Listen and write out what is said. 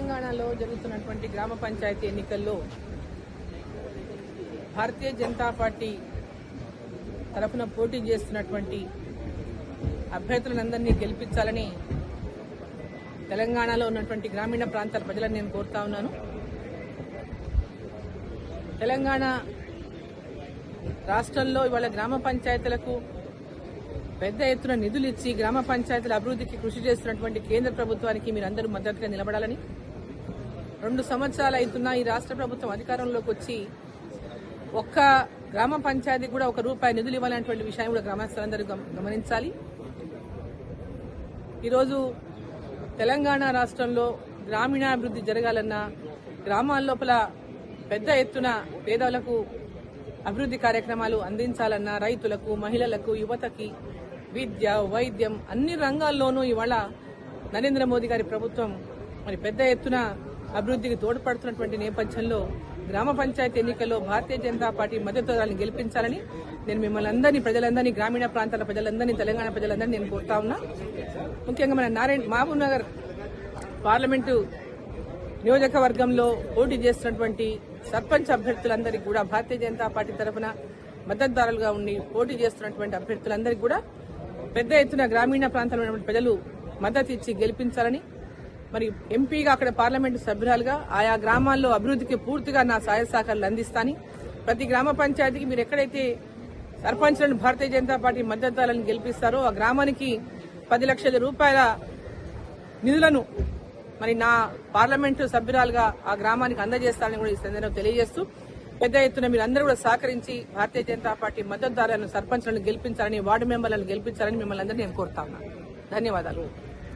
తెలంగాణలో జరుగుతున్నటువంటి గ్రామ పంచాయతీ ఎన్నికల్లో భారతీయ జనతా పార్టీ తరఫున పోటీ చేస్తున్నటువంటి అభ్యర్థులందరినీ గెలిపించాలని తెలంగాణలో ఉన్నటువంటి గ్రామీణ ప్రాంతాల ప్రజలను నేను కోరుతా ఉన్నాను. తెలంగాణ రాష్ట్రంలో ఇవాళ గ్రామ పంచాయతీలకు పెద్ద ఎత్తున నిధులు ఇచ్చి గ్రామ పంచాయతీల అభివృద్ధికి కృషి చేస్తున్నటువంటి కేంద్ర ప్రభుత్వానికి మీరందరూ మద్దతుగా నిలబడాలని రెండు సంవత్సరాలు అవుతున్నా ఈ రాష్ట్ర ప్రభుత్వం అధికారంలోకి వచ్చి ఒక్క గ్రామ పంచాయతీ కూడా ఒక రూపాయి నిధులు ఇవ్వాలనేటువంటి విషయాన్ని కూడా గ్రామస్తులందరూ గమనించాలి. ఈరోజు తెలంగాణ రాష్ట్రంలో గ్రామీణాభివృద్ధి జరగాలన్నా గ్రామాల లోపల పెద్ద ఎత్తున పేదలకు అభివృద్ధి కార్యక్రమాలు అందించాలన్నా రైతులకు మహిళలకు యువతకి విద్య వైద్యం అన్ని రంగాల్లోనూ ఇవాళ నరేంద్ర మోదీ గారి ప్రభుత్వం మరి పెద్ద ఎత్తున అభివృద్ధికి తోడ్పడుతున్నటువంటి నేపథ్యంలో గ్రామ పంచాయతీ ఎన్నికల్లో భారతీయ జనతా పార్టీ మద్దతుదారులను గెలిపించాలని నేను మిమ్మల్ని అందరినీ ప్రజలందరినీ గ్రామీణ ప్రాంతాల ప్రజలందరినీ తెలంగాణ ప్రజలందరినీ నేను కోరుతా ఉన్నా. ముఖ్యంగా మన నారాయణ మహబూబ్ నగర్ పార్లమెంటు నియోజకవర్గంలో పోటీ చేస్తున్నటువంటి సర్పంచ్ అభ్యర్థులందరికీ కూడా భారతీయ జనతా పార్టీ తరఫున మద్దతుదారులుగా ఉండి పోటీ చేస్తున్నటువంటి అభ్యర్థులందరికీ కూడా పెద్ద ఎత్తున గ్రామీణ ప్రాంతంలో ఉన్నటువంటి ప్రజలు మద్దతు ఇచ్చి గెలిపించాలని మరి ఎంపీగా అక్కడ పార్లమెంటు సభ్యురాలుగా ఆయా గ్రామాల్లో అభివృద్ధికి పూర్తిగా నా సహాయ సహకారాలు అందిస్తాని ప్రతి గ్రామ పంచాయతీకి మీరు ఎక్కడైతే సర్పంచ్లను భారతీయ జనతా పార్టీ మద్దతుదారులను గెలిపిస్తారో ఆ గ్రామానికి పది లక్షల రూపాయల నిధులను మరి నా పార్లమెంటు సభ్యురాలుగా ఆ గ్రామానికి అందజేస్తారని కూడా ఈ సందర్భంగా తెలియజేస్తూ పెద్ద ఎత్తున మీరందరూ కూడా సహకరించి భారతీయ జనతా పార్టీ మద్దతుదారులను సర్పంచ్లను గెలిపించాలని వార్డు మెంబర్లను గెలిపించాలని మిమ్మల్ని అందరినీ నేను కోరుతా ఉన్నాను ధన్యవాదాలు.